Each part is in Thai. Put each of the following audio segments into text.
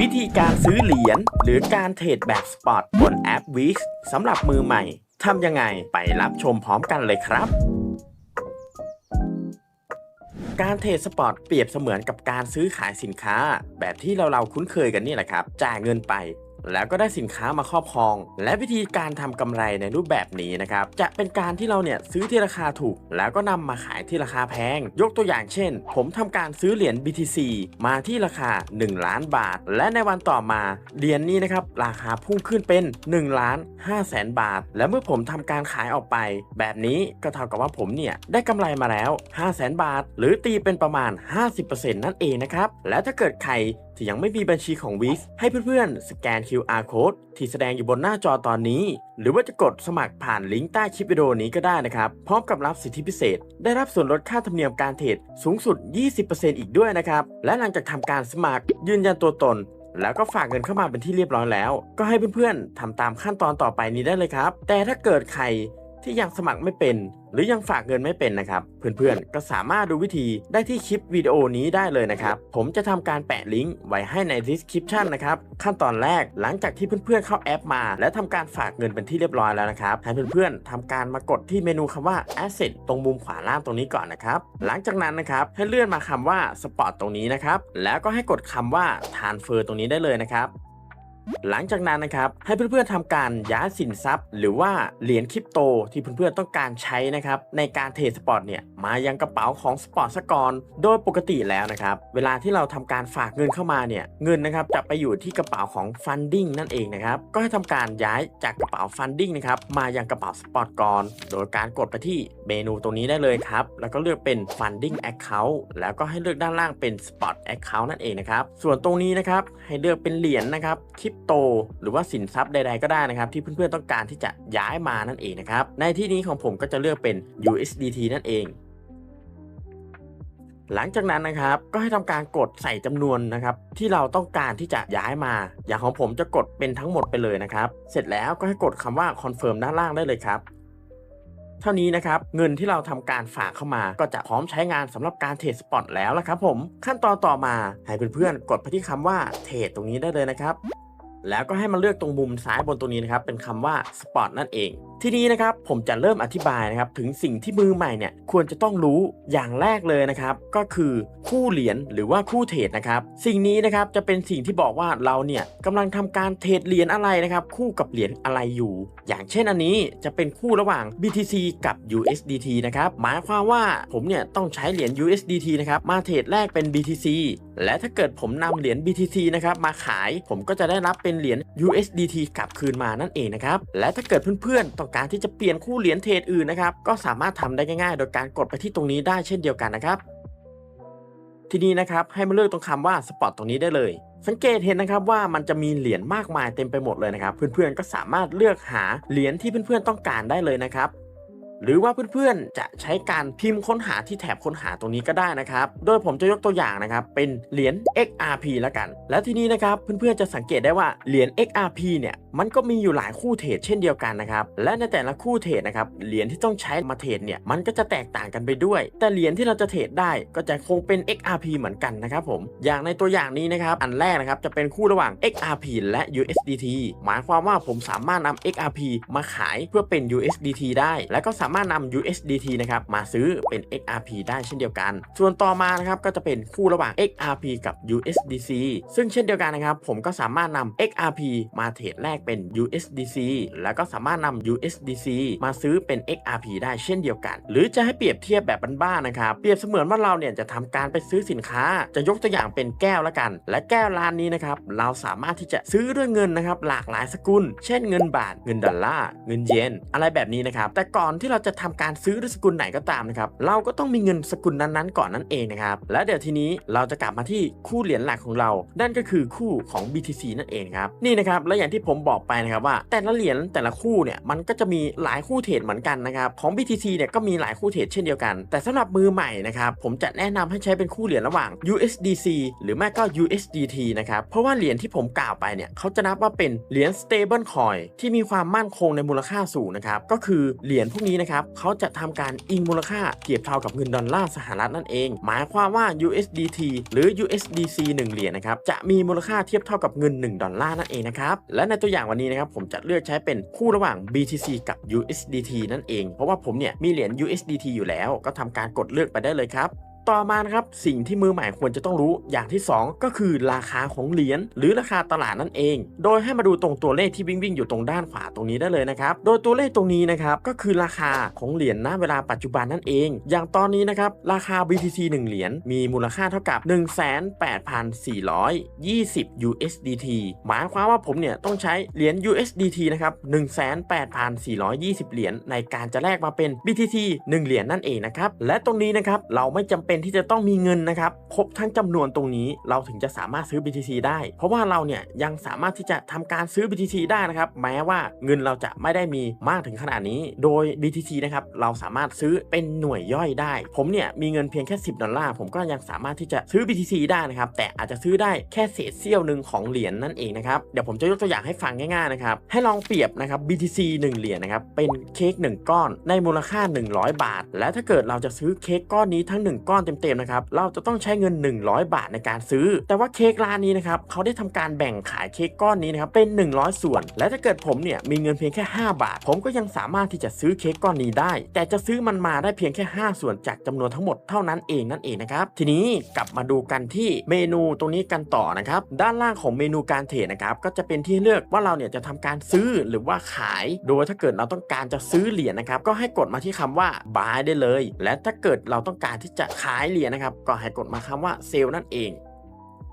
วิธีการซื้อเหรียญหรือการเทรดแบบสปอตบนแอป Wix สำหรับมือใหม่ทำยังไงไปรับชมพร้อมกันเลยครับ การเทรดสปอตเปรียบเสมือนกับการซื้อขายสินค้า แบบที่เราเราคุ้นเคยกันนี่แหละครับ จ่ายเงินไป แล้วก็ได้สินค้ามาครอบครอง และวิธีการทำกำไรในรูปแบบนี้นะครับจะเป็นการที่เราเนี่ยซื้อที่ราคาถูก แล้วก็นำมาขายที่ราคาแพง ยกตัวอย่างเช่น ผมทำการซื้อเหรียญ BTC มาที่ราคา 1 ล้านบาท และในวันต่อมาเหรียญนี้นะครับราคาพุ่งขึ้นเป็น1ล้าน5แสนบาท และเมื่อผมทำการขายออกไป แบบนี้ก็เท่ากับว่าผมเนี่ยได้กำไรมาแล้ว5แสนบาท หรือตีเป็นประมาณ 50%นั่นเองนะครับและถ้าเกิดใครที่ยังไม่มีบัญชีของ Wix ให้เพื่อนๆ สแกน QR code ที่แสดงอยู่บนหน้าจอตอนนี้ หรือว่าจะกดสมัครผ่านลิงก์ใต้คลิปวิดีโอนี้ก็ได้นะครับ พร้อมกับรับสิทธิพิเศษ ได้รับส่วนลดค่าธรรมเนียมการเทรดสูงสุด 20%อีกด้วยนะครับ และหลังจากทำการสมัครยืนยันตัวตนแล้วก็ฝากเงินเข้ามาเป็นที่เรียบร้อยแล้ว ก็ให้เพื่อนๆทำตามขั้นตอนต่อไปนี้ได้เลยครับ แต่ถ้าเกิดใคร ที่ยังสมัครไม่เป็น หรือยังฝากเงินไม่เป็นนะครับ เพื่อนๆ ก็สามารถดูวิธีได้ที่คลิปวิดีโอนี้ได้เลยนะครับ ผมจะทำการแปะลิงก์ไว้ให้ใน description นะครับ ขั้นตอนแรกหลังจากที่เพื่อนๆ เข้าแอปมา และทำการฝากเงินเป็นที่เรียบร้อยแล้วนะครับ ให้เพื่อนๆทำการมากดที่เมนูคำว่า asset ตรงมุมขวาล่างตรงนี้ก่อนนะครับ หลังจากนั้นนะครับให้เลื่อนมาคำว่า spot ตรงนี้นะครับ แล้วก็ให้กดคำว่า transfer ตรงนี้ได้เลยนะครับ หลังจากนั้นนะครับให้เพื่อนๆทำการย้ายสินทรัพย์ หรือว่าเหรียญคริปโตที่เพื่อนๆต้องการใช้นะครับในการเทรดสปอร์ตเนี่ยมายังกระเป๋าของสปอร์ตสกอรโดยปกติแล้วนะครับเวลาที่เราทำการฝากเงินเข้ามาเนี่ยเงินนะครับจะไปอยู่ที่กระเป๋าของฟันดิ้งนั่นเองนะครับก็ให้ทำการย้ายจากกระเป๋าฟันดิ้งนะครับมายังกระเป๋าสปอร์ตก่อนโดยการกดไปที่เมนูตรงนี้ได้เลยครับแล้วก็เลือกเป็น funding account แล้วก็ให้เลือกด้านล่างเป็น spot account นั่นเองนะครับส่วนตรงนี้นะครับให้เลือกเป็นเหรียญนะครับคริปโต หรือว่าสินทรัพย์ใดๆก็ได้นะครับ ที่เพื่อนๆต้องการที่จะย้ายมานั่นเองนะครับ ในที่นี้ของผมก็จะเลือกเป็น USDT นั่นเอง หลังจากนั้นนะครับก็ให้ทำการกดใส่จำนวนนะครับ ที่เราต้องการที่จะย้ายมา อย่างของผมจะกดเป็นทั้งหมดไปเลยนะครับ เสร็จแล้วก็ให้กดคำว่า confirm ด้านล่างได้เลยครับเท่านี้นะครับเงินที่เราทำการฝากเข้ามา ก็จะพร้อมใช้งานสำหรับการเทรดสปอตแล้วละครับผมขั้นตอนต่อมาให้เพื่อนๆกดไปที่คำว่าเทรดตรงนี้ได้เลยนะครับ แล้วก็ให้มันเลือกตรงมุมซ้ายบนตรงนี้นะครับ เป็นคำว่า Spot นั่นเอง ทีนี้นะครับผมจะเริ่มอธิบายนะครับถึงสิ่งที่มือใหม่เนี่ยควรจะต้องรู้อย่างแรกเลยนะครับก็คือคู่เหรียญหรือว่าคู่เทรดนะครับสิ่งนี้นะครับจะเป็นสิ่งที่บอกว่าเราเนี่ยกำลังทำการเทรดเหรียญอะไรนะครับคู่กับเหรียญอะไรอยู่ อย่างเช่นอันนี้จะเป็นคู่ระหว่าง BTC กับ USDT นะครับหมายความว่าผมเนี่ยต้องใช้เหรียญ USDT นะครับมาเทรดแลกเป็น BTC และถ้าเกิดผมนำเหรียญ BTC นะครับมาขายผมก็จะได้รับเป็นเหรียญ USDT กลับคืนมานั่นเองนะครับและถ้าเกิดเพื่อนๆต้องการที่จะเปลี่ยนคู่เหรียญเทรดอื่นนะครับก็สามารถทำได้ง่ายๆ โดยการกดไปที่ตรงนี้ได้เช่นเดียวกันนะครับ ทีนี้นะครับให้มาเลือกตรงคำว่าสปอตตรงนี้ได้เลย สังเกตเห็นนะครับว่ามันจะมีเหรียญมากมายเต็มไปหมดเลยนะครับ เพื่อนๆก็สามารถเลือกหาเหรียญที่เพื่อนๆต้องการได้เลยนะครับ หรือว่าเพื่อนๆ จะใช้การพิมพ์ค้นหาที่แถบค้นหาตรงนี้ก็ได้นะครับ โดยผมจะยกตัวอย่างนะครับ เป็นเหรียญ XRP แล้วกัน แล้วทีนี้นะครับเพื่อนๆ จะสังเกตได้ว่าเหรียญ XRP เนี่ยมันก็มีอยู่หลายคู่เทรดเช่นเดียวกันนะครับ และในแต่ละคู่เทรดนะครับ เหรียญที่ต้องใช้มาเทรดเนี่ย มันก็จะแตกต่างกันไปด้วย แต่เหรียญที่เราจะเทรดได้ก็จะคงเป็น XRP เหมือนกันนะครับผม อย่างในตัวอย่างนี้นะครับ อันแรกนะครับ จะเป็นคู่ระหว่าง XRP และ USDT หมายความว่าผมสามารถนำ XRP มาขายเพื่อเป็น USDT ได้ และก็สามารถามารถนำ USDT นะครับมาซื้อเป็น XRP ได้เช่นเดียวกัน ส่วนต่อมานะครับก็จะเป็นคู่ระหว่าง XRP กับ USDC ซึ่งเช่นเดียวกันนะครับผมก็สามารถนำ XRP มาเทรดแลกเป็น USDC แล้วก็สามารถนำ USDC มาซื้อเป็น XRP ได้เช่นเดียวกัน หรือจะให้เปรียบเทียบแบบบ้านๆนะครับเปรียบเสมือนว่าเราเนี่ยจะทำการไปซื้อสินค้า จะยกตัวอย่างเป็นแก้วละกัน และแก้วร้านนี้นะครับเราสามารถที่จะซื้อด้วยเงินนะครับหลากหลายสกุล เช่นเงินบาท เงินดอลลาร์เงินเยนอะไรแบบนี้นะครับแต่ก่อนที่เราจะทำการซื้อด้วยสกุลไหนก็ตามนะครับ เราก็ต้องมีเงินสกุลนั้นๆ ก่อนนั่นเองนะครับ และเดี๋ยวทีนี้เราจะกลับมาที่คู่เหรียญหลักของเรา นั่นก็คือคู่ของ BTC นั่นเองครับ นี่นะครับ และอย่างที่ผมบอกไปนะครับว่า แต่ละเหรียญแต่ละคู่เนี่ย มันก็จะมีหลายคู่เทรดเหมือนกันนะครับ ของ BTC เนี่ยก็มีหลายคู่เทรดเช่นเดียวกัน แต่สำหรับมือใหม่นะครับ ผมจะแนะนำให้ใช้เป็นคู่เหรียญระหว่าง USDC หรือไม่ก็ USDT นะครับ เพราะว่าเหรียญที่ผมกล่าวไปเนี่ยเขาจะนับว่าเป็นเหรียญ stable coin ที่มีความมั่นคงในมูลค่าสูงนะครับ ก็คือเหรียญพวกนี้นะครับเขาจะทำการอิงมูลค่าเทียบเท่ากับเงินดอลลาร์สหรัฐนั่นเอง หมายความว่า USDT หรือ USDC 1 เหรียญนะครับจะมีมูลค่าเทียบเท่ากับเงิน 1 ดอลลาร์นั่นเองนะครับและในตัวอย่างวันนี้นะครับผมจะเลือกใช้เป็นคู่ระหว่าง BTC กับ USDT นั่นเอง เพราะว่าผมเนี่ยมีเหรียญ USDT อยู่แล้ว ก็ทำการกดเลือกไปได้เลยครับ ต่อมานะครับสิ่งที่มือใหม่ควรจะต้องรู้อย่างที่ 2 ก็คือราคาของเหรียญหรือราคาตลาดนั่นเอง โดยให้มาดูตรงตัวเลขที่วิ่งวิ่งอยู่ตรงด้านขวาตรงนี้ได้เลยนะครับโดยตัวเลขตรงนี้นะครับก็คือราคาของเหรียญณเวลาปัจจุบันนั่นเอง อย่างตอนนี้นะครับราคา BTC 1 เหรียญมีมูลค่าเท่ากับ 1,8420 USDT หมายความว่าผมเนี่ยต้องใช้เหรียญ USDT นะครับ1,8420 เหรียญในการจะแลกมาเป็น BTC 1 เหรียญนั่นเองนะครับและตรงนี้นะครับเราไม่จำเป็นที่จะต้องมีเงินนะครับครบทั้งจำนวนตรงนี้เราถึงจะสามารถซื้อ BTC ได้ เพราะว่าเราเนี่ยยังสามารถที่จะทำการซื้อ BTC ได้นะครับแม้ว่าเงินเราจะไม่ได้มีมากถึงขนาดนี้ โดย BTC นะครับเราสามารถซื้อเป็นหน่วยย่อยได้ ผมเนี่ยมีเงินเพียงแค่ 10 ดอลลาร์ผมก็ยังสามารถที่จะซื้อ BTC ได้นะครับแต่อาจจะซื้อได้แค่เศษเสี้ยวหนึ่งของเหรียญนั่นเองนะครับเดี๋ยวผมจะยกตัวอย่างให้ฟังง่ายๆนะครับให้ลองเปรียบนะครับ BTC 1 เหรียญนะครับเป็นเค้ก1ก้อนในมูลค่า 100 บาท และถ้าเกิดเราจะซื้อเค้กก้อนนี้ทั้ง 1 ก้อนเต็มๆนะครับเราจะต้องใช้เงิน 100 บาทในการซื้อ แต่ว่าเค้กร้านนี้นะครับเขาได้ทำการแบ่งขายเค้กก้อนนี้นะครับเป็น 100 ส่วน และถ้าเกิดผมเนี่ยมีเงินเพียงแค่ 5 บาท ผมก็ยังสามารถที่จะซื้อเค้กก้อนนี้ได้ แต่จะซื้อมันมาได้เพียงแค่ 5 ส่วนจากจำนวนทั้งหมดเท่านั้นเองนั่นเองนะครับทีนี้กลับมาดูกันที่เมนูตรงนี้กันต่อนะครับด้านล่างของเมนูการเทรดนะครับก็จะเป็นที่เลือกว่าเราเนี่ยจะทำการซื้อหรือว่าขาย โดยถ้าเกิดเราต้องการจะซื้อเหรียญนะครับก็ให้กดมาที่คำว่า buy ได้เลย และถ้าเกิดเราต้องการที่จะขายายเหรียญนะครับ ก็ให้กดมาคำว่า sell นั่นเอง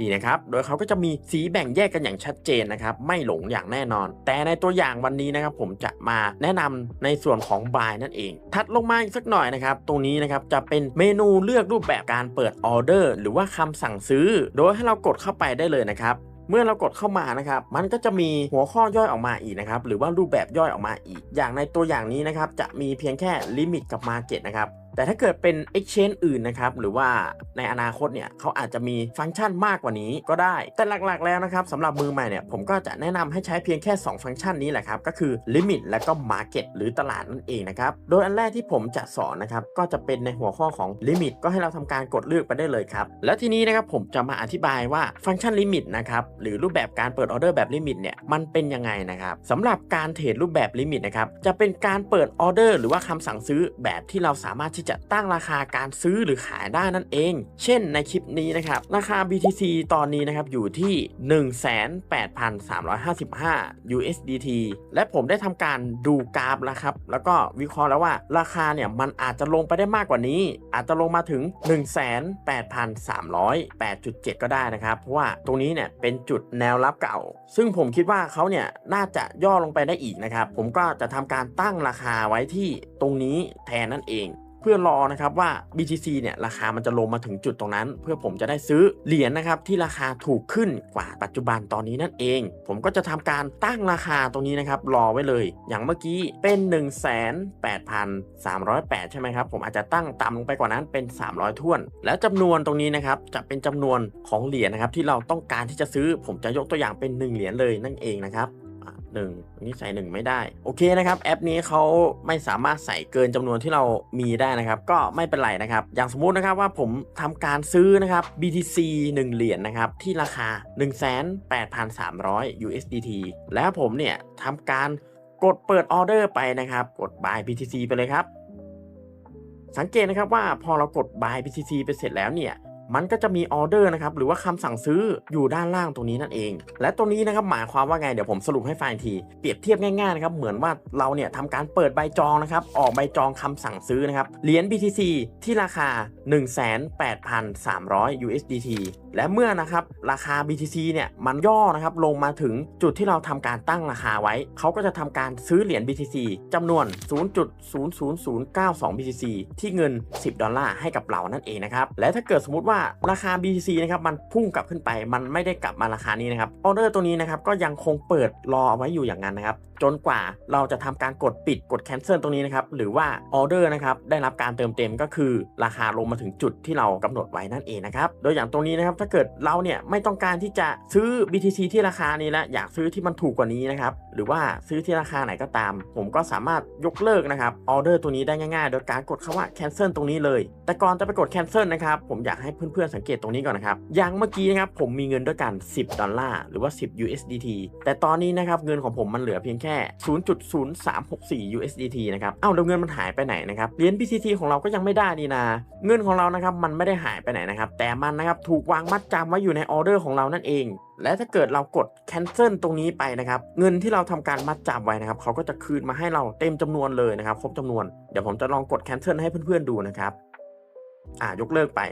ดีนะครับ โดยเขาก็จะมีสีแบ่งแยกกันอย่างชัดเจนนะครับ ไม่หลงอย่างแน่นอน แต่ในตัวอย่างวันนี้นะครับ ผมจะมาแนะนำในส่วนของ buy นั่นเองถัดลงมาอีกสักหน่อยนะครับ ตรงนี้นะครับจะเป็นเมนูเลือกรูปแบบการเปิดออเดอร์ หรือว่าคำสั่งซื้อ โดยให้เรากดเข้าไปได้เลยนะครับเมื่อเรากดเข้ามานะครับ มันก็จะมีหัวข้อย่อยออกมาอีกนะครับ หรือว่ารูปแบบย่อยออกมาอีก อย่างในตัวอย่างนี้นะครับ จะมีเพียงแค่ลิมิตกับ Market นะครับแต่ถ้าเกิดเป็น Exchange อื่นนะครับ หรือว่าในอนาคตเนี่ยเขาอาจจะมีฟังก์ชันมากกว่านี้ก็ได้ แต่หลักๆแล้วนะครับสำหรับมือใหม่เนี่ยผมก็จะแนะนำให้ใช้เพียงแค่ 2 ฟังก์ชันนี้แหละครับ ก็คือ Limit และก็ Market หรือตลาดนั่นเองนะครับ โดยอันแรกที่ผมจะสอนนะครับ ก็จะเป็นในหัวข้อของ Limit ก็ให้เราทำการกดเลือกไปได้เลยครับ แล้วทีนี้นะครับผมจะมาอธิบายว่าฟังก์ชัน Limit นะครับหรือรูปแบบการเปิดออเดอร์แบบ Limit เนี่ยมันเป็นยังไงนะครับสำหรับการเทรดรูปแบบ Limit นะครับจะเป็นการเปิดออเดอร์หรือว่าคำสั่งซื้อแบบที่เราสามารถที่จะตั้งราคาการซื้อหรือขายได้นั่นเอง เช่นในคลิปนี้นะครับราคา BTC ตอนนี้นะครับอยู่ที่ 18,355 USDT และผมได้ทำการดูกราฟแล้วครับ แล้วก็วิเคราะห์แล้วว่าราคาเนี่ยมันอาจจะลงไปได้มากกว่านี้ อาจจะลงมาถึง 18,308.7 ก็ได้นะครับ เพราะว่าตรงนี้เนี่ยเป็นจุดแนวรับเก่า ซึ่งผมคิดว่าเขาเนี่ยน่าจะย่อลงไปได้อีกนะครับ ผมก็จะทำการตั้งราคาไว้ที่ตรงนี้แทนนั่นเอง เพื่อรอนะครับว่า BTC เนี่ยราคามันจะลงมาถึงจุดตรงนั้น เพื่อผมจะได้ซื้อเหรียญนะครับที่ราคาถูกขึ้นกว่าปัจจุบันตอนนี้นั่นเอง ผมก็จะทำการตั้งราคาตรงนี้นะครับรอไว้เลย อย่างเมื่อกี้เป็น 1,8308 ใช่ไหมครับ ผมอาจจะตั้งต่ำลงไปกว่านั้นเป็น 300ท้วน แล้วจำนวนตรงนี้นะครับจะเป็นจำนวนของเหรียญนะครับที่เราต้องการที่จะซื้อผมจะยกตัวอย่างเป็น 1 เหรียญเลยนั่นเองนะครับ หนึ่งอันนี้ใส่หนึ่งไม่ได้ โอเคนะครับ แอปนี้เขาไม่สามารถใส่เกินจำนวนที่เรามีได้นะครับ ก็ไม่เป็นไรนะครับ อย่างสมมุตินะครับว่าผมทำการซื้อนะครับ BTC 1 เหรียญนะครับ ที่ราคา 18,300 USDT แล้วผมเนี่ยทำการกดเปิดออเดอร์ไปนะครับ กด buy BTC ไปเลยครับ สังเกตนะครับว่าพอเรากด buy BTC ไปเสร็จแล้วเนี่ย มันก็จะมีออเดอร์นะครับหรือว่าคำสั่งซื้ออยู่ด้านล่างตรงนี้นั่นเอง และตรงนี้นะครับหมายความว่าไงเดี๋ยวผมสรุปให้ฟังทีเปรียบเทียบง่ายๆนะครับเหมือนว่าเราเนี่ยทำการเปิดใบจองนะครับออกใบจองคำสั่งซื้อนะครับเหรียญ BTC ที่ราคา 18,300 USDT และเมื่อนะครับราคา BTC เนี่ยมันย่อนะครับลงมาถึงจุดที่เราทำการตั้งราคาไว้ เขาก็จะทำการซื้อเหรียญ BTC จำนวน 0.00092 BTC ที่เงิน 10 ดอลลาร์ให้กับเรานั่นเองนะครับ และถ้าเกิดสมมติว่าราคา BTC นะครับมันพุ่งกลับขึ้นไป มันไม่ได้กลับมาราคานี้นะครับออเดอร์ตัวนี้นะครับก็ยังคงเปิดรอเอาไว้อยู่อย่างนั้นนะครับจนกว่าเราจะทำการกดปิดกด cancel ตรงนี้นะครับหรือว่าออเดอร์นะครับได้รับการเติมเต็มก็คือ ราคาลงมาถึงจุดที่เรากำหนดไว้นั่นเองนะครับโดยอย่างตรงนี้นะครับถ้าเกิดเราเนี่ยไม่ต้องการที่จะซื้อ BTC ที่ราคานี้แล้วอยากซื้อที่มันถูกกว่านี้นะครับหรือว่าซื้อที่ราคาไหนก็ตาม ผมก็สามารถยกเลิกนะครับออเดอร์ตัวนี้ได้ง่ายๆ โดยการกดคำว่า cancel ตรงนี้เลย แต่ก่อนจะไปกด cancel นะครับผมอยากให้เพื่อนๆสังเกตตรงนี้ก่อนนะครับอย่างเมื่อกี้นะครับผมมีเงินด้วยกัน 10 ดอลลาร์หรือว่า 10 USDT แต่ตอนนี้นะครับเงินของผมมันเหลือเพียงแค่ 0.0364 USDT นะครับเอ้าแล้วเงินมันหายไปไหนนะครับเหรียญ BTC ของเราก็ยังไม่ได้นี่นาเงินของเรานะครับมันไม่ได้หายไปไหนนะครับแต่มันนะครับถูกวางมัดจำไว้อยู่ในออเดอร์ของเรานั่นเอง และถ้าเกิดเรากด cancel ตรงนี้ไปนะครับเงินที่เราทำการมัดจำไว้นะครับเขาก็จะคืนมาให้เราเต็มจำนวนเลยนะครับครบจำนวนเดี๋ยวผมจะลองกด cancel ให้เพื่อนๆดูนะครับอ่ายกเลิกไป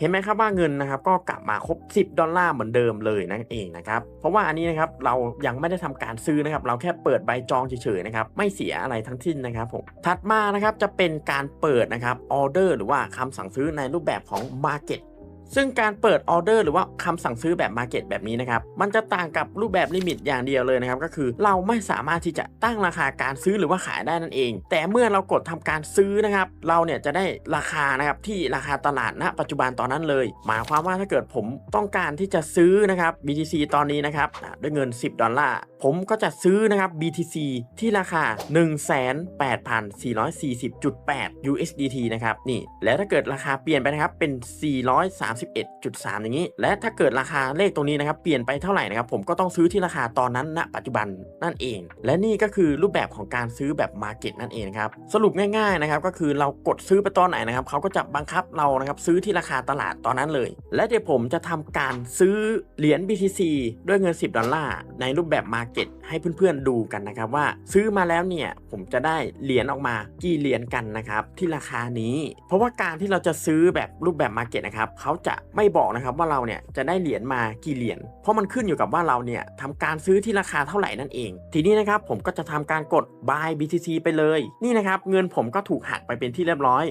เห็นไหมครับว่าเงินนะครับก็กลับมาครบ 10 ดอลลาร์เหมือนเดิมเลยนั่นเองนะครับเพราะว่าอันนี้นะครับเรายังไม่ได้ทำการซื้อนะครับ เราแค่เปิดใบจองเฉยๆนะครับไม่เสียอะไรทั้งสิ้นนะครับผมถัดมานะครับจะเป็นการเปิดนะครับออเดอร์หรือว่าคำสั่งซื้อในรูปแบบของ Market ซึ่งการเปิดออเดอร์หรือว่าคำสั่งซื้อแบบ Market แบบนี้นะครับ มันจะต่างกับรูปแบบลิมิตอย่างเดียวเลยนะครับ ก็คือเราไม่สามารถที่จะตั้งราคาการซื้อหรือว่าขายได้นั่นเอง แต่เมื่อเรากดทำการซื้อนะครับ เราเนี่ยจะได้ราคานะครับที่ราคาตลาดณ ปัจจุบันตอนนั้นเลย หมายความว่าถ้าเกิดผมต้องการที่จะซื้อนะครับ BTC ตอนนี้นะครับด้วยเงิน 10 ดอลลาร์ ผมก็จะซื้อนะครับ BTC ที่ราคา 1,8,440.8 USDT นะครับ นี่ แล้วถ้าเกิดราคาเปลี่ยนไปนะครับ เป็น 431.3 อย่างนี้ และถ้าเกิดราคาเลขตรงนี้นะครับ เปลี่ยนไปเท่าไหร่นะครับ ผมก็ต้องซื้อที่ราคาตอนนั้นณปัจจุบันนั่นเอง และนี่ก็คือรูปแบบของการซื้อแบบ Market นั่นเองครับ สรุปง่ายๆนะครับ ก็คือเรากดซื้อไปตอนไหนนะครับ เขาก็จะบังคับเรานะครับซื้อที่ราคาตลาดตอนนั้นเลย และเดี๋ยวผมจะทำการซื้อเหรียญ BTC ด้วยเงิน 10 ดอลลาร์ในรูปแบบ Market ให้เพื่อนๆดูกันนะครับว่าซื้อมาแล้วเนี่ยผมจะได้เหรียญออกมากี่เหรียญกันนะครับที่ราคานี้ เพราะว่าการที่เราจะซื้อแบบรูปแบบ Market นะครับเขาจะไม่บอกนะครับว่าเราเนี่ยจะได้เหรียญมากี่เหรียญเพราะมันขึ้นอยู่กับว่าเราเนี่ยทำการซื้อที่ราคาเท่าไหร่นั่นเอง ทีนี้นะครับผมก็จะทำการกด buy BTC ไปเลย นี่นะครับเงินผมก็ถูกหักไปเป็นที่เรียบร้อย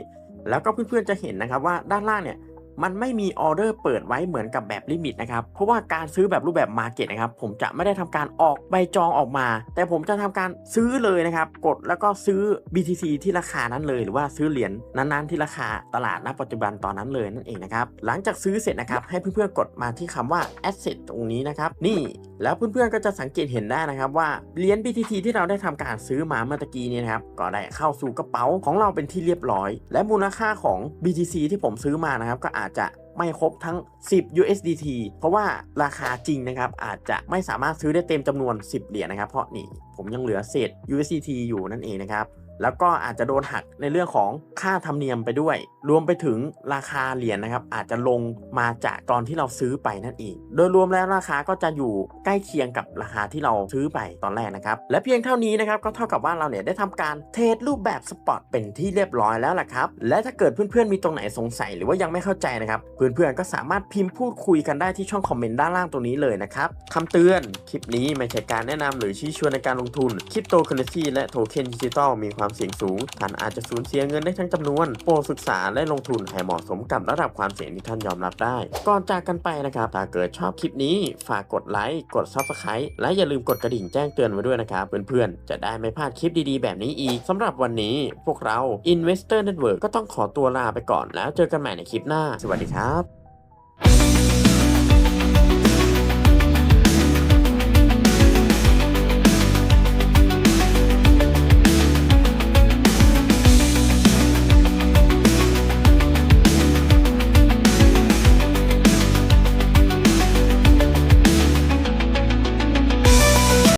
แล้วก็เพื่อนๆจะเห็นนะครับว่าด้านล่างเนี่ย มันไม่มีออเดอร์เปิดไว้เหมือนกับแบบลิมิตนะครับ เพราะว่าการซื้อแบบรูปแบบมาเก็ตนะครับ ผมจะไม่ได้ทำการออกใบจองออกมา แต่ผมจะทำการซื้อเลยนะครับ กดแล้วก็ซื้อ BTC ที่ราคานั้นเลย หรือว่าซื้อเหรียญนั้นๆที่ราคาตลาดณปัจจุบันตอนนั้นเลยนั่นเองนะครับ หลังจากซื้อเสร็จนะครับ ให้เพื่อนๆกดมาที่คำว่า asset ตรงนี้นะครับ นี่แล้วเพื่อนๆก็จะสังเกตเห็นได้นะครับว่าเหรียญ BTC ที่เราได้ทำการซื้อมาเมื่อตะกี้นี้นะครับก็ได้เข้าสู่กระเป๋าของเราเป็นที่เรียบร้อย และมูลค่าของ BTC ที่ผมซื้อมานะครับก็อาจจะไม่ครบทั้ง 10 USDT เพราะว่าราคาจริงนะครับ อาจจะไม่สามารถซื้อได้เต็มจำนวน 10 เหรียญนะครับ เพราะนี่ผมยังเหลือเศษ USDT อยู่นั่นเองนะครับ แล้วก็อาจจะโดนหักในเรื่องของค่าธรรมเนียมไปด้วย รวมไปถึงราคาเหรียญนะครับ อาจจะลงมาจากตอนที่เราซื้อไปนั่นเอง โดยรวมแล้วราคาก็จะอยู่ใกล้เคียงกับราคาที่เราซื้อไปตอนแรกนะครับ และเพียงเท่านี้นะครับก็เท่ากับว่าเราเนี่ยได้ทำการเทรดรูปแบบสปอตเป็นที่เรียบร้อยแล้วล่ะครับ และถ้าเกิดเพื่อนๆมีตรงไหนสงสัยหรือว่ายังไม่เข้าใจนะครับ เพื่อนๆก็สามารถพิมพ์พูดคุยกันได้ที่ช่องคอมเมนต์ด้านล่างตรงนี้เลยนะครับคำเตือนคลิปนี้ไม่ใช่การแนะนำหรือชี้ชวนในการลงทุนคริปโตเคอเรนซีและโทเค็นดิจิตอลมีความเสี่ยงสูง ท่านอาจจะสูญเสียเงินได้ทั้งจำนวน โปรดศึกษาและลงทุนให้เหมาะสมกับระดับความเสี่ยงที่ท่านยอมรับได้ ก่อนจากกันไปนะครับถ้าเกิดชอบคลิปนี้ ฝากกดไลค์กด Subscribe และอย่าลืมกดกระดิ่งแจ้งเตือนไว้ด้วยนะครับเพื่อนๆจะได้ไม่พลาดคลิปดีๆ แบบนี้อีกสำหรับวันนี้พวกเรา Investor Network ก็ต้องขอตัวลาไปก่อนแล้วเจอกันใหม่ในคลิปหน้า สวัสดีครับ